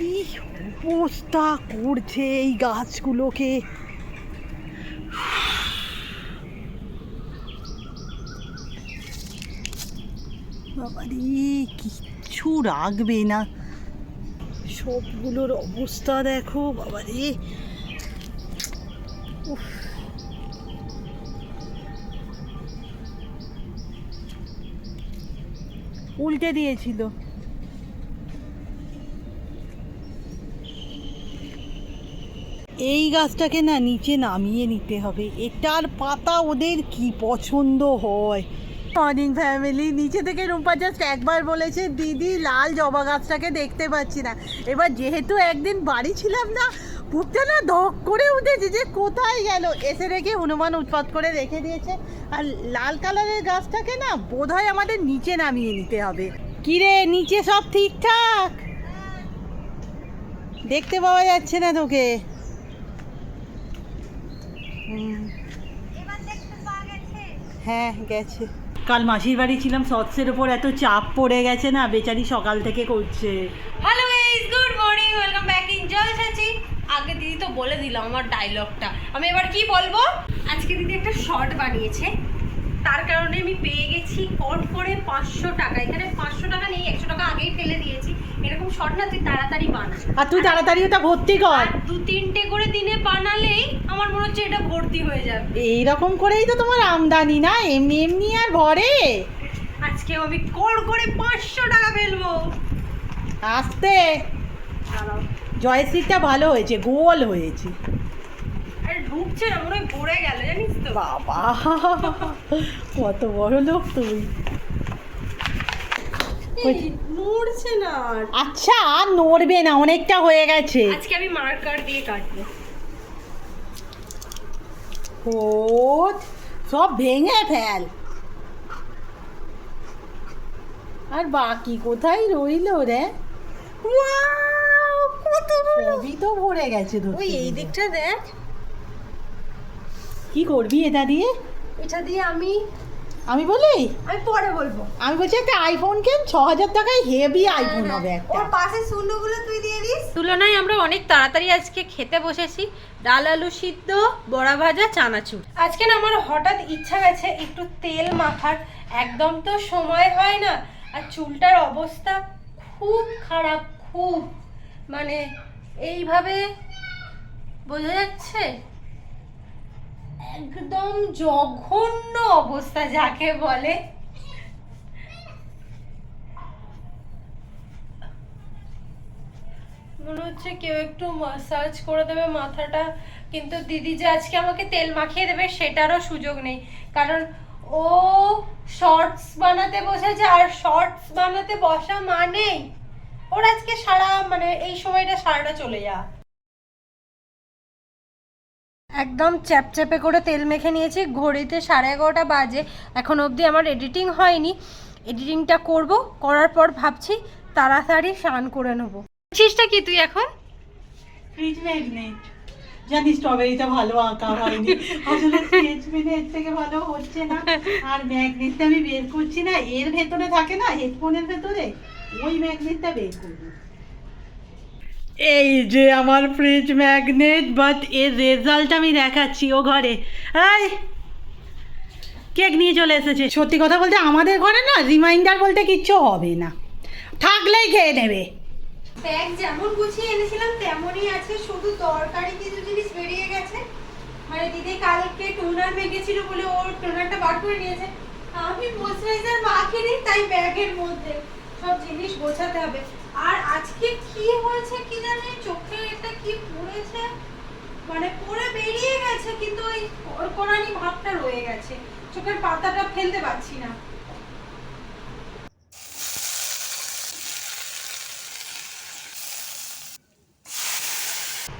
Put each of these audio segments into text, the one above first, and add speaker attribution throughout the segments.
Speaker 1: কি অবস্থা করছে এই গাছগুলোকে? বাবারে, কিচ্ছু রাখবে না। সবগুলোর অবস্থা দেখো, বাবারে। উফ। উল্টে দিয়েছিল। এই গাছটাকে না নিচে নামিয়ে নিতে হবে। এটার পাতা ওদের কি পছন্দ হয়? মর্নিং ফ্যামিলি নিচে থেকে রূপা জাস্ট একবার বলেছে দিদি লাল জবা গাছটাকে দেখতে পাচ্ছি না। এবার যেহেতু একদিন বাড়ি ছিলাম না বুকটা না ধক করে উঠেছে যে কোথায় গেল? এসে রেখে হনুমান উৎপাত করে রেখে দিয়েছে। আর লাল কালারের গাছটাকে না বোধহয় আমাদের নিচে নামিয়ে নিতে হবে। কিরে নিচে সব ঠিকঠাক? দেখতে পাওয়া যাচ্ছে না তোকে। হ্যাঁ। গেছে। কাল মাসির বাড়ি ছিলাম সৎসের ওপর এত চাপ পড়ে গেছে না বেচারি সকাল থেকে করছে।
Speaker 2: Hello guys good morning welcome back in Joy চাচি আগে দিদি তো বলে দিল আমার ডায়লগটা আমি এবার কি বলব? আজকে দিদি একটা শর্ট বানিয়েছে। তার কারণে আমি পেয়ে গেছি কট করে পাঁচশো টাকা। এখানে পাঁচশো টাকা নেই একশো টাকা আগেই ফেলে দিয়েছি। এরকম শর্ট না তুই তাড়াতাড়ি বানা।
Speaker 1: আর তুই তাড়াতাড়ি ওটা ভর্তি কর।
Speaker 2: দু তিনটে করে দিনে বানালেই আমার মনে হচ্ছে এটা ভর্তি হয়ে যাবে।
Speaker 1: এইরকম করেই তো তোমার আমদানি না এমনি এমনি আর ভরে।
Speaker 2: আজকেও আমি কর করে পাঁচশো টাকা ফেলব।
Speaker 1: আসতে। জয়শ্রীটা ভালো হয়েছে গোল হয়েছে।
Speaker 2: আরে ঢুকছে না মনে হয় পড়ে গেল জানিস তো।
Speaker 1: বাবা কত বড় লোক তুই।
Speaker 2: এই, নড়ছে না আর।
Speaker 1: আচ্ছা আর নড়বে না অনেকটা হয়ে গেছে।
Speaker 2: আজকে আমি মার্কার দিয়ে কাটবো।
Speaker 1: সব ভেঙে ফেল। আর বাকি কোথায় রইল রে?
Speaker 2: কত
Speaker 1: সবই তো ভরে গেছে
Speaker 2: ওই এই দিকটা দেখ।
Speaker 1: কি করবি এটা দিয়ে?
Speaker 2: এটা দিয়ে আমি
Speaker 1: আমি বলি?
Speaker 2: আমি পরে বলব।
Speaker 1: আমি বলছি একটা আইফোন কেন? ছ হাজার টাকায় হেভি আইফোন হবে একটা।
Speaker 2: ওর পাশে শূন্যগুলো তুই দিয়ে দিস। তুলনায় আমরা অনেক তাড়াতাড়ি আজকে খেতে বসেছি। ডাল আলু সিদ্ধ বড়া ভাজা চানাচুর। আজকে না আমার হঠাৎ ইচ্ছা গেছে একটু তেল মাখার। একদম তো সময় হয় না। আর চুলটার অবস্থা খুব খারাপ খুব। মানে এইভাবে বোঝা যাচ্ছে? একদম জঘন্য অবস্থা যাকে বলে। মনে হচ্ছে কেউ একটু মাসাজ করে দেবে মাথাটা, কিন্তু দিদি যে আজকে আমাকে তেল মাখিয়ে দেবে সেটারও সুযোগ নেই। কারণ ও শর্টস বানাতে বসেছে আর শর্টস বানাতে বসা মানেই ওর আজকে সারা মানে এই সময়টা সারাটা চলে যা একদম চ্যাপচ্যাপে করে তেল মেখে নিয়েছি। ঘড়িতে সাড়ে এগারোটা বাজে। এখন অবধি আমার এডিটিং হয়নি। এডিটিংটা করব, করার পর ভাবছি তাড়াতাড়ি স্নান করে নেব। চিজটা কি তুই এখন?
Speaker 1: ফ্রিজ ম্যাগনেট জানিস স্ট্রবেরিটা ভালো আঁকা হয়নি। আসলে স্কেচ পেনে এর থেকে ভালো হচ্ছে না। আর ম্যাগনেটটা আমি বের করছি না। এর ভেতরে থাকে না হেডফোনের ভেতরে? ওই ম্যাগনেটটা বের করব। এই যে আমার ফ্রিজ ম্যাগনেট বাট এর রেজাল্ট আমি দেখাচ্ছি ও ঘরে। এই কেক নিয়ে চলে এসেছে। সত্যি কথা বলতে আমাদের ঘরে না রিমাইন্ডার বলতে কিচ্ছু হবে না। থাকলেই খেয়ে নেবে।
Speaker 2: ব্যাগ যেমন গুছিয়ে এনেছিলাম, তেমনই আছে। শুধু তরকারি কিছু জিনিস বেরিয়ে গেছে। মানে দিদি কালকে টোনার ভেঙেছিল বলে ওর টোনারটা বার করে নিয়েছে। আমি ময়শ্চারাইজার মাখিনি, তাই ব্যাগের মধ্যে সব জিনিস গোছাতে হবে। আর আজকে কি হয়েছে কি জানি? চোখে এটা কি পড়েছে? মানে পড়ে বেরিয়ে গেছে কিন্তু ওই কোরআনি ভাবটা রয়ে গেছে। চোখের পাতাটা ফেলতে পারছি না।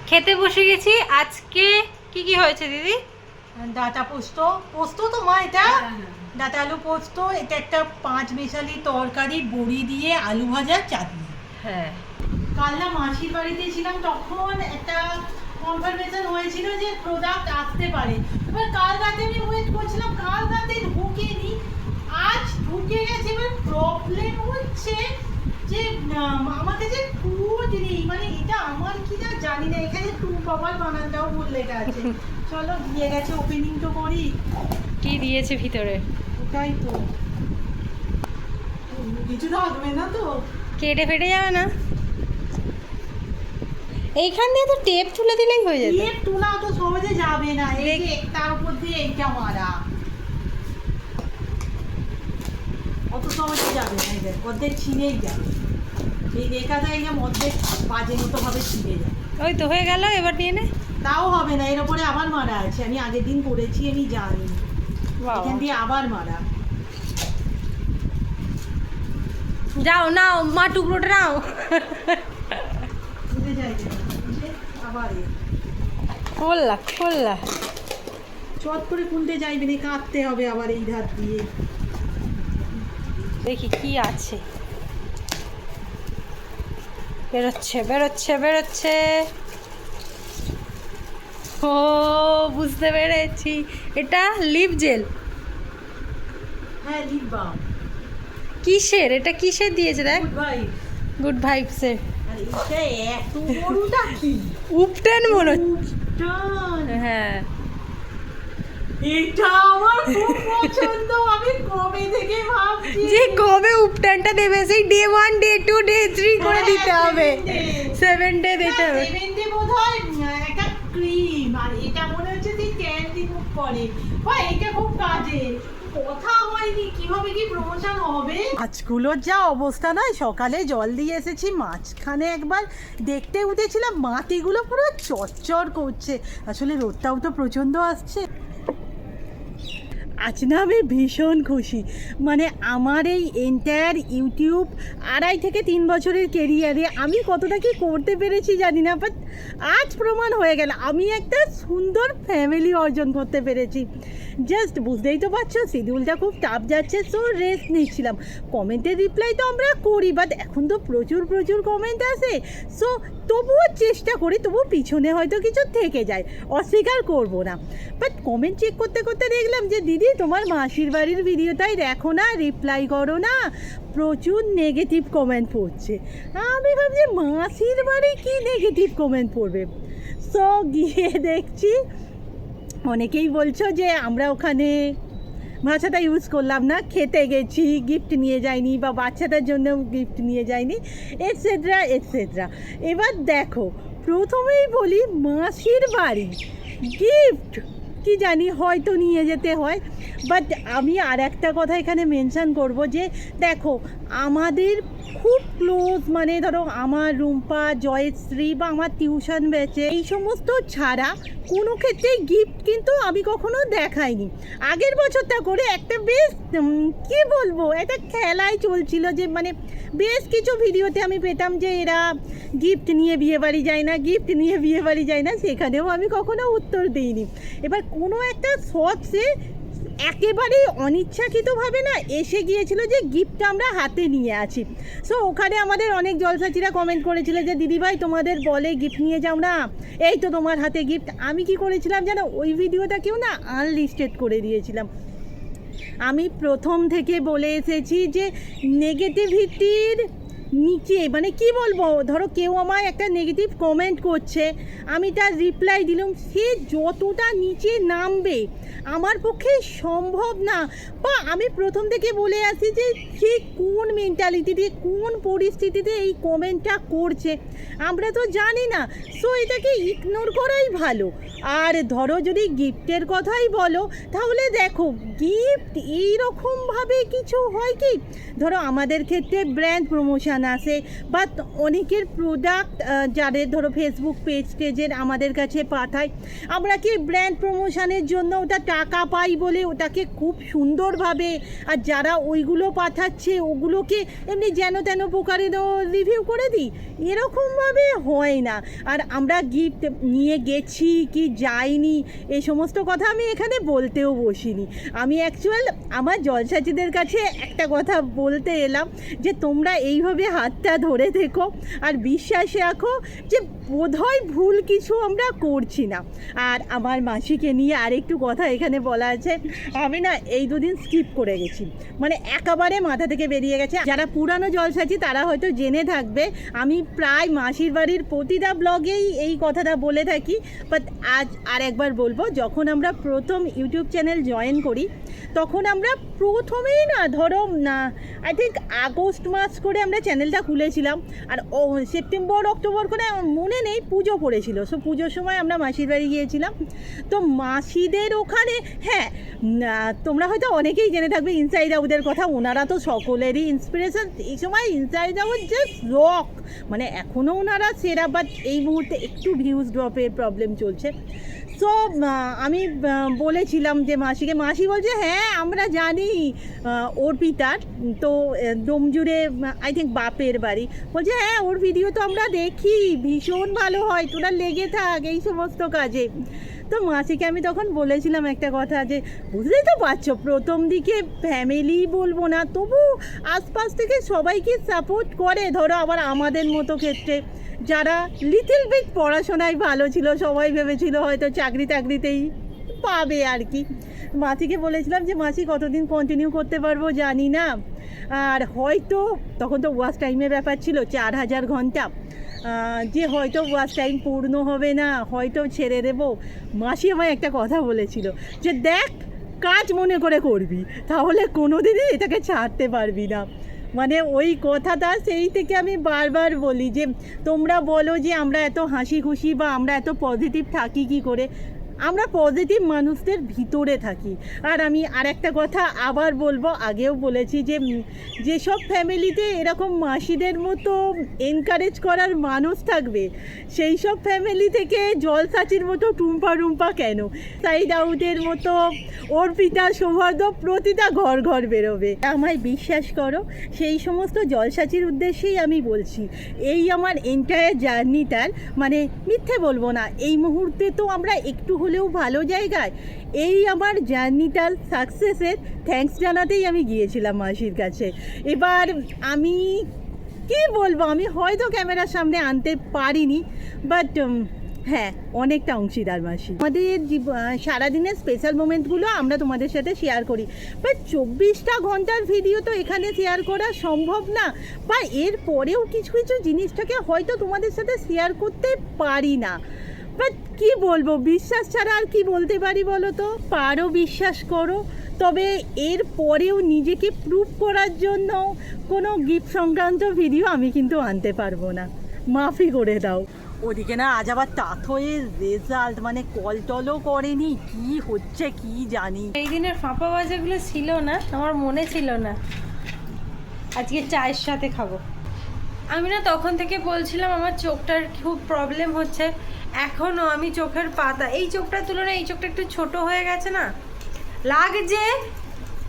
Speaker 2: খেতে বসে গেছি। আজকে কি কি হয়েছে দিদি?
Speaker 1: ডাটা পোস্ত। পোস্ত তো মা এটা ডাটা আলু পোস্ত এটা একটা পাঁচ মেশালি তরকারি বড়ি দিয়ে আলু ভাজা চাটনি।
Speaker 2: হ্যাঁ।
Speaker 1: কাল না মাসির বাড়িতে ছিলাম তখন একটা কনফার্মেশন হয়েছিল যে প্রোডাক্ট আসতে পারে। এবার কাল রাতে আমি ওয়েট করছিলাম কাল রাতে ঢুকেনি। আজ ঢুকে গেছে এবার প্রবলেম হচ্ছে যে আম, আমাকে যে পুরো জিনিস মানে এটা আমার কি না জানি না এখানে টু পাওয়ার বানানটাও ভুল লেখা আছে। চলো দিয়ে গেছে ওপেনিং তো করি।
Speaker 2: কি দিয়েছে ভিতরে?
Speaker 1: ওটাই তো। কিছু থাকবে না তো?
Speaker 2: কেটে ফেটে যাবে না? এইখান দিয়ে তো টেপ তুলে দিলেই হয়ে যাবে।
Speaker 1: টেপ তোলা তো সহজে যাবে না। এই যে তার উপর দিয়ে এইটা মারা। অত সহজে যাবে না এই দেখ অর্ধেক ছিঁড়েই যাবে। এই রেখাটা যে অর্ধেক বাজে মতো ভাবে ছিঁড়ে যাবে
Speaker 2: ওই তো হয়ে গেল এবার নিয়ে নে।
Speaker 1: তাও হবে না এর উপরে আবার মারা আছে। আমি আগের দিন করেছি আমি জানি। এখান দিয়ে আবার মারা।
Speaker 2: যাও নাও মা টুকরোটা নাও? খোল্লা খোল্লা।
Speaker 1: চট করে খুলতে যাইবে না কাটতে হবে আবার এই ধার দিয়ে।
Speaker 2: দেখি কি আছে। বেরোচ্ছে বেরোচ্ছে বেরোচ্ছে। ও বুঝতে পেরেছি। এটা লিপ জেল।
Speaker 1: হ্যাঁ লিপ বাম।
Speaker 2: কিসের? এটা কিসের দিয়েছে দেখ?
Speaker 1: গুড কি?
Speaker 2: উপটেন মনে। হ্যাঁ।
Speaker 1: এটা আমার খুব পছন্দ। আমি কবে থেকে ভাবছি?
Speaker 2: যে কবে উপটানটা দেবে সেই day one day two day three করে দিতে হবে। সেভেন ডে দিতে হবে।
Speaker 1: সেভেন ডে বোধ হয় একটা ক্রিম আর এটা মনে হচ্ছে করে। বা এটা খুব কাজে। কথা মাছগুলোর যা অবস্থা নয় সকালে জল দিয়ে এসেছি, মাঝখানে একবার দেখতে উঠেছিলাম, মাটিগুলো পুরো চচ্চর করছে। আসলে রোদটাও তো প্রচণ্ড আসছে। আজ না আমি ভীষণ খুশি। মানে আমার এই এন্টায়ার ইউটিউব আড়াই থেকে তিন বছরের কেরিয়ারে আমি কতটা কি করতে পেরেছি জানি না বাট আজ প্রমাণ হয়ে গেল। আমি একটা সুন্দর ফ্যামিলি অর্জন করতে পেরেছি। জাস্ট বুঝতেই তো পারছ শিডিউলটা খুব টাফ যাচ্ছে সো রেস্ট নিচ্ছিলাম। কমেন্টের রিপ্লাই তো আমরা করি বাট এখন তো প্রচুর প্রচুর কমেন্ট আসে। সো তবুও চেষ্টা করি, তবুও পিছনে হয়তো কিছু থেকে যায়, অস্বীকার করব না। বাট কমেন্ট চেক করতে করতে দেখলাম যে, দিদি, তোমার মাসির বাড়ির ভিডিওটাই দেখো না রিপ্লাই করো না। প্রচুর নেগেটিভ কমেন্ট পড়ছে। আমি ভাবছি, মাসির বাড়ি কি নেগেটিভ কমেন্ট পড়বে? সো গিয়ে দেখছি, অনেকেই বলছো যে, আমরা ওখানে ভাষাটা ইউজ করলাম না, খেতে গেছি গিফট নিয়ে যাইনি বা বাচ্চাটার জন্য গিফট নিয়ে যাইনি এটসেট্রা এটসেট্রা এবার দেখো, প্রথমেই বলি মাসির বাড়ি গিফট কি জানি হয়তো নিয়ে যেতে হয়। বাট আমি আর একটা কথা এখানে মেনশান করব যে, দেখো, আমাদের খুব ক্লোজ মানে ধরো আমার রুম্পা জয়শ্রী বা আমার টিউশন বেচে এই সমস্ত ছাড়া কোনো ক্ষেত্রেই গিফট কিন্তু আমি কখনো দেখাইনি। আগের বছরটা করে একটা বেশ কি বলব, একটা খেলাই চলছিল যে মানে বেশ কিছু ভিডিওতে আমি পেতাম যে এরা গিফট নিয়ে বিয়ে বাড়ি যায় না গিফট নিয়ে বিয়ে বাড়ি যায় না, সেখানেও আমি কখনো উত্তর দিইনি। এবার কোনো একটা শখসে একেবারে অনিচ্ছাকৃতভাবে না এসে গিয়েছিল যে গিফটটা আমরা হাতে নিয়ে আছি। সো ওখানে আমাদের অনেক জলসাচিরা কমেন্ট করেছিল যে দিদিভাই তোমাদের বলে গিফট নিয়ে যাও না। এই তো তোমার হাতে গিফট আমি কি করেছিলাম যেন ওই ভিডিওটা কেউ না আনলিস্টেড করে দিয়েছিলাম। আমি প্রথম থেকে বলে এসেছি যে নেগেটিভিটির নিচে মানে কি বলব? ধরো কেউ আমায় একটা নেগেটিভ কমেন্ট করছে, আমি তার রিপ্লাই দিলাম, সে যতটা নিচে নামবে আমার পক্ষে সম্ভব না। বা আমি প্রথম থেকে বলে আসি যে, সে কোন মেন্টালিটিতে কোন পরিস্থিতিতে এই কমেন্টটা করছে? আমরা তো জানি না। সো এটাকে ইগনোর করাই ভালো। আর ধরো যদি গিফটের কথাই বলো, তাহলে দেখো গিফট এইরকমভাবে কিছু হয় কি? ধরো আমাদের ক্ষেত্রে ব্র্যান্ড প্রমোশন আসে বা অনেকের প্রোডাক্ট যাদের ধরো ফেসবুক পেজ টেজের আমাদের কাছে পাঠায়, আমরা কি ব্র্যান্ড প্রমোশনের জন্য ওটা টাকা পাই বলে ওটাকে খুব সুন্দরভাবে, আর যারা ওইগুলো পাঠাচ্ছে, ওগুলোকে এমনি যেন তেন প্রকারে রিভিউ করে দিই? এরকমভাবে হয় না। আর আমরা গিফট নিয়ে গেছি কি যাইনি এই সমস্ত কথা আমি এখানে বলতেও বসিনি। আমি অ্যাকচুয়াল আমার জলসাচিদের কাছে একটা কথা বলতে এলাম যে তোমরা এইভাবে হাতটা ধরে থেকো আর বিশ্বাস রাখো যে বোধহয় ভুল কিছু আমরা করছি না। আর আমার মাসিকে নিয়ে আরেকটু কথা এখানে বলা আছে। আমি না এই দুদিন স্কিপ করে গেছি। মানে একেবারে মাথা থেকে বেরিয়ে গেছে। যারা পুরানো জলসাচি তারা হয়তো জেনে থাকবে, আমি প্রায় মাসির বাড়ির প্রতিটা ব্লগেই এই কথাটা বলে থাকি। বাট আজ আর একবার বলব, যখন আমরা প্রথম ইউটিউব চ্যানেল জয়েন করি তখন আমরা প্রথমেই না, ধরো না আই থিঙ্ক আগস্ট মাস করে আমরা চ্যানেলটা খুলেছিলাম। আর ও সেপ্টেম্বর অক্টোবর করে মনে নেই, পুজো পড়েছিল। সো পুজোর সময় আমরা মাসির বাড়ি গিয়েছিলাম। তো মাসিদের ওখানে হ্যাঁ তোমরা হয়তো অনেকেই জেনে থাকবে ইনসাইড আউটের কথা, ওনারা তো সকলেরই ইন্সপিরেশন এই সময় ইনসাইড আউট জাস্ট রক মানে এখনও ওনারা সেরা বাট এই মুহূর্তে একটু ভিউজ ড্রপের প্রবলেম চলছে। সো আমি বলেছিলাম যে মাসিকে, মাসি বলছে হ্যাঁ আমরা জানি আহ, ওর পিতার তো ডোমজুড়ে আই থিঙ্ক বাপের বাড়ি। বলছে হ্যাঁ ওর ভিডিও তো আমরা দেখি ভীষণ ভালো হয় তোরা লেগে থাক এই সমস্ত কাজে। তো মাসিকে আমি তখন বলেছিলাম একটা কথা যে বুঝতেই তো পারছ প্রথম দিকে ফ্যামিলি বলব না তবু আশপাশ থেকে সবাইকে সাপোর্ট করে ধরো আবার আমাদের মতো ক্ষেত্রে। যারা লিটিল বিট পড়াশোনায় ভালো ছিল সবাই ভেবেছিল হয়তো চাকরি টাকরিতেই পাবে আর কি। মাসিকে বলেছিলাম যে, মাসি, কতদিন কন্টিনিউ করতে পারব জানি না। আর হয়তো, তখন তো ওয়াচ টাইমের ব্যাপার ছিল, চার হাজার ঘণ্টা। যে হয়তো ওয়াচ টাইম পূর্ণ হবে না, হয়তো ছেড়ে দেবো। মাসি আমায় একটা কথা বলেছিল যে, দেখ, কাজ মনে করে করবি, তাহলে কোনো দিনই এটাকে ছাড়তে পারবি না। মানে ওই কথাটা সেই থেকে আমি বারবার বলি যে, তোমরা বলো যে, আমরা এত হাসি খুশি বা আমরা এত পজিটিভ থাকি কি করে? আমরা পজিটিভ মানুষদের ভিতরে থাকি। আর আমি আর একটা কথা আবার বলব, আগেও বলেছি যে যেসব ফ্যামিলিতে এরকম মাসিদের মতো এনকারেজ করার মানুষ থাকবে সেই সব ফ্যামিলি থেকে জলসাচির মতো টুম্পা টুম্পা কেন? সাইড আউটের মতো অর্পিতা, সৌহার্দ্য প্রতিটা ঘর ঘর বেরোবে। আমায় বিশ্বাস করো, সেই সমস্ত জলসাচির উদ্দেশ্যেই আমি বলছি, এই আমার এন্টায়ার জার্নিটার মানে মিথ্যে বলব না, এই মুহূর্তে তো আমরা একটু হলেও ভালো জায়গায়। এই আমার জার্নিটার সাকসেসের থ্যাঙ্কস জানাতেই আমি গিয়েছিলাম মাসির কাছে। এবার আমি কি বলব, আমি হয়তো ক্যামেরার সামনে আনতে পারিনি বাট হ্যাঁ অনেকটা অংশীদার মাসি। আমাদের সারাদিনের স্পেশাল মোমেন্টগুলো আমরা তোমাদের সাথে শেয়ার করি। বাট চব্বিশটা ঘণ্টার ভিডিও তো এখানে শেয়ার করা সম্ভব না। বা এর পরেও কিছু কিছু জিনিসটাকে হয়তো তোমাদের সাথে শেয়ার করতে পারি না। বাট কি বলব বিশ্বাস ছাড়া আর কি বলতে পারি বলো তো? পারো বিশ্বাস করো। তবে এর পরেও নিজেকে প্রুভ করার জন্য কোনো গিফট সংক্রান্ত ভিডিও আমি কিন্তু আনতে পারব না। মাফি করে দাও। ওদিকে না আজ আবার তাথয়ের রেজাল্ট মানে কল টলও করেনি। কি হচ্ছে কি জানি।
Speaker 2: এই দিনের ফাঁপা বাজাগুলো ছিল না আমার মনে ছিল না। আজকে চায়ের সাথে খাব। আমি না তখন থেকে বলছিলাম আমার চোখটার খুব প্রবলেম হচ্ছে। এখনও আমি চোখের পাতা এই চোখটার তুলনায় এই চোখটা একটু ছোট হয়ে গেছে না? লাগছে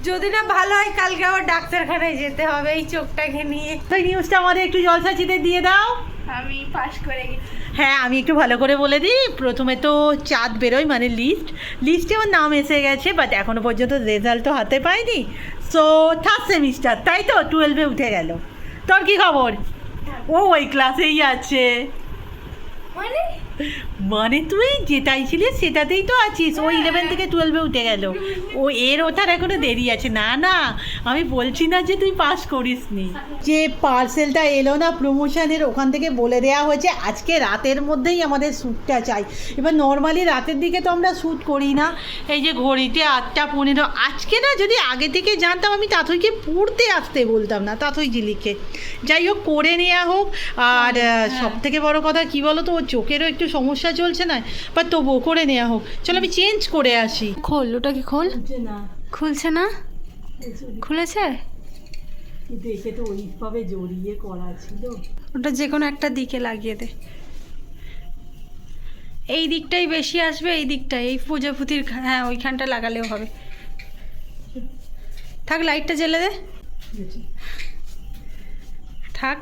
Speaker 2: যদি না ভালো হয় কালকে আবার ডাক্তারখানায় যেতে হবে এই চোখটাকে নিয়ে।
Speaker 1: ওই নিউজটা আমাদের একটু জলসাচিতে দিয়ে দাও।
Speaker 2: আমি পাশ করে গেছি।
Speaker 1: হ্যাঁ আমি একটু ভালো করে বলে দিই। প্রথমে তো চাঁদ বেরোয় মানে লিস্ট লিস্টে ওর নাম এসে গেছে বাট এখনও পর্যন্ত রেজাল্ট তো হাতে পাইনি। সো থার্ড সেমিস্টার তাই তো? টুয়েলভে উঠে গেল। তোর কি খবর? ও ওই ক্লাসেই আছে।
Speaker 2: মানে?
Speaker 1: মানে তুই যেটাই ছিলিস সেটাতেই তো আছিস। ও ইলেভেন থেকে টুয়েলভে উঠে গেল। ও এর ওঠার এখনও দেরি আছে। না না আমি বলছি না যে তুই পাস করিস নি যে পার্সেলটা এলো না প্রমোশনের ওখান থেকে বলে দেওয়া হয়েছে আজকে রাতের মধ্যেই আমাদের শ্যুটটা চাই। এবার নর্মালি রাতের দিকে তো আমরা শ্যুট করি না। এই যে ঘড়িতে আটটা পনেরো আজকে না যদি আগে থেকে জানতাম আমি তাথইকে পড়তে আসতে বলতাম না তাথই জিলিকে। যাই হোক করে নেওয়া হোক। আর সব থেকে বড় কথা কি বলো তো ওর চোখেরও একটু সমস্যা চলছে না বা তবুও করে নেওয়া হোক। চলো আমি চেঞ্জ করে আসি।
Speaker 2: খোল ওটা কি খোল?
Speaker 1: না।
Speaker 2: খুলছে না? খুলেছে?
Speaker 1: একে তো ওইভাবে জড়িয়ে করা ছিল।
Speaker 2: ওটা যে কোনো একটা দিকে লাগিয়ে দে। এই দিকটাই বেশি আসবে এই দিকটাই। এই প্রজাপতির হ্যাঁ ওইখানটা লাগালেও হবে। থাক লাইটটা জ্বেলে দে। থাক।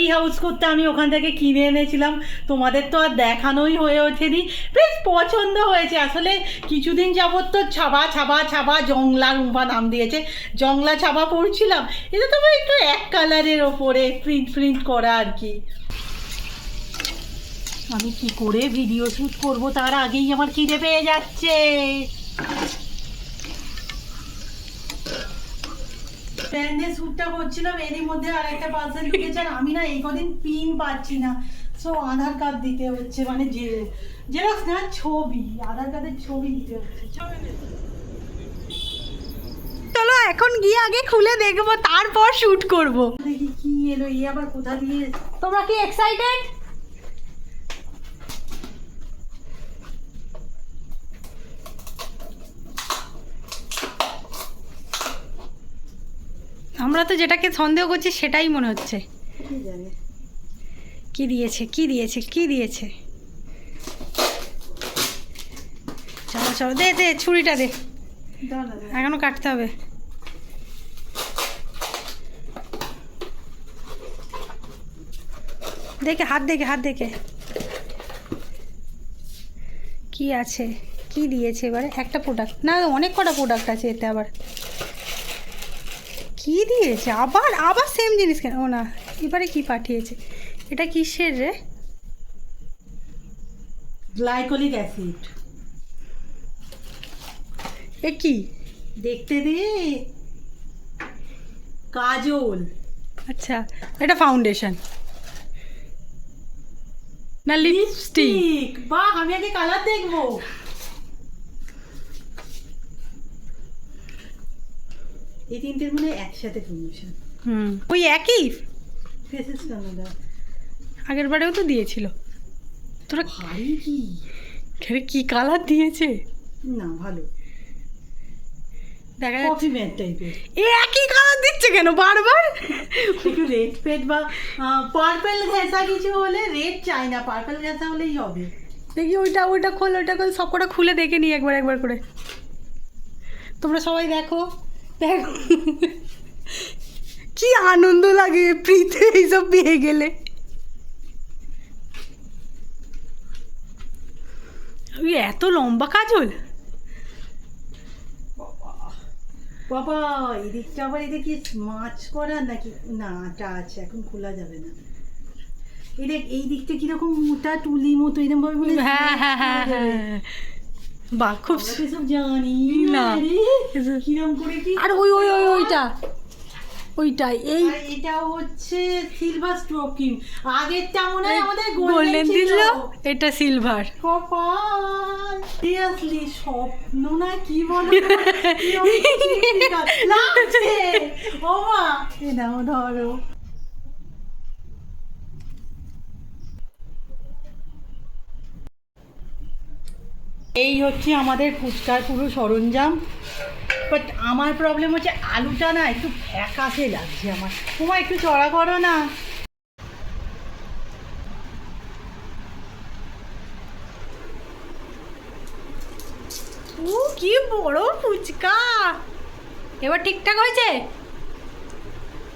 Speaker 1: এই হাউস করতে আমি ওখান থেকে কিনে এনেছিলাম। তোমাদের তো আর দেখানোই হয়ে ওঠেনি। বেশ পছন্দ হয়েছে। আসলে কিছুদিন যাবৎ তো ছাবা ছাবা ছাবা, জংলা রুম্পা নাম দিয়েছে। জংলা, ছাবা পড়ছিলাম এটা তো একটু এক কালারের ওপরে প্রিন্ট প্রিন্ট করা আর কি। আমি কি করে ভিডিও শ্যুট করব? তার আগেই আমার খিদে পেয়ে যাচ্ছে। প্যান্ডের শ্যুটটা করছিলাম এরই মধ্যে আর একটা পার্সেল ঢুকেছে আর আমি না এই কদিন পিন পাচ্ছি না। সো আধার কার্ড দিতে হচ্ছে মানে যে জেরক্স না ছবি আধার কার্ডের ছবি দিতে হচ্ছে।
Speaker 2: চলো এখন গিয়ে আগে খুলে দেখব তারপর শুট করব।
Speaker 1: দেখি কি এলো এই আবার কোথা দিয়ে
Speaker 2: তোমরা কি এক্সাইটেড আমরা তো যেটাকে সন্দেহ করছি সেটাই মনে হচ্ছে।
Speaker 1: কি
Speaker 2: দিয়েছে? কি দিয়েছে? কি দিয়েছে? চলো চলো, দে দে, ছুরিটা দে। এখনও কাটতে হবে। দেখে, হাত দেখে হাত দেখে। কি আছে? কি দিয়েছে এবারে? একটা প্রোডাক্ট না, অনেক কটা প্রোডাক্ট আছে এতে আবার। কি দিয়েছে? আবার আবার সেম জিনিস কেন? ও না এবারে কি পাঠিয়েছে? এটা কিসের রে?
Speaker 1: গ্লাইকোলিক অ্যাসিড
Speaker 2: এ কি?
Speaker 1: দেখতে দে। কাজল।
Speaker 2: আচ্ছা এটা ফাউন্ডেশন না লিপস্টিক
Speaker 1: বাহ আমি আগে কালার দেখব। এই তিনটের মনে একসাথে প্রমোশন
Speaker 2: হুম। ওই একই?
Speaker 1: ফেসেস কানাডা
Speaker 2: আগের বারেও তো দিয়েছিল। তোরা
Speaker 1: ভারী কি?
Speaker 2: কি কালার দিয়েছে?
Speaker 1: না ভালো।
Speaker 2: দেখা
Speaker 1: কফি ম্যাট টাইপের
Speaker 2: এ একই কালার দিচ্ছে কেন বারবার?
Speaker 1: একটু রেড পেড বা পার্পল ঘেঁষা কিছু হলে রেড চাই না। পার্পল ঘেঁষা হলেই হবে।
Speaker 2: দেখি ওইটা ওইটা খোল ওইটা খোল সব কটা খুলে দেখে নিই একবার একবার করে। তোমরা সবাই দেখো। দেখো কি আনন্দ লাগে প্রীতে এইসব পেয়ে গেলে। এত লম্বা কাজল।
Speaker 1: বাবা এই দিকটা আবার এটা কি মাছ করা নাকি? না আটা আছে এখন খোলা যাবে না। এই দেখ এই দিকটা কীরকম মোটা তুলি মতো এরকম ভাবে বলে
Speaker 2: হ্যাঁ হ্যাঁ হ্যাঁ। হ্যাঁ। বাহ খুব
Speaker 1: জানি।
Speaker 2: না।
Speaker 1: কিরম করে কি?
Speaker 2: আর ওই ওই ওই ওইটা। ওইটাই এই
Speaker 1: এটা হচ্ছে সিলভার স্ট্রোকিং আগেরটা মনে হয় আমাদের
Speaker 2: গোল্ডেন
Speaker 1: ছিল।
Speaker 2: এটা সিলভার
Speaker 1: কপাল। সিরিয়াসলি স্বপ্ন না কি বলো? লাগছে ও মা এ নাও ধরো। এই হচ্ছে আমাদের ফুচকার পুরো সরঞ্জাম। বাট আমার প্রবলেম হচ্ছে আলুটা না একটু ফ্যাকাসে লাগছে আমার। তোমার একটু চড়া করো না।
Speaker 2: কি বড় ফুচকা। এবার ঠিকঠাক হয়েছে
Speaker 1: হয়ে গেছে বলে যায় না হলে ফুচকা তো ফুচকা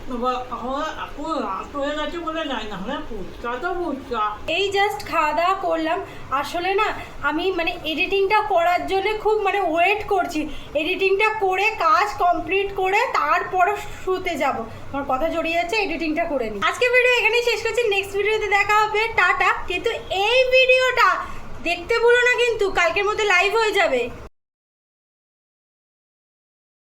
Speaker 2: এই জাস্ট খাওয়া দাওয়া করলাম। আসলে না, আমি মানে এডিটিংটা করার জন্য খুব মানে ওয়েট করছি। এডিটিংটা করে, কাজ কমপ্লিট করে, তারপরে শুতে যাব। আমার কথা জড়িয়ে যাচ্ছে এডিটিংটা করে নিই আজকে ভিডিও এখানেই শেষ করছি। নেক্সট ভিডিওতে দেখা হবে। টাটা। কিন্তু এই ভিডিওটা দেখতে ভুলো না কিন্তু, কালকের মধ্যে লাইভ হয়ে যাবে।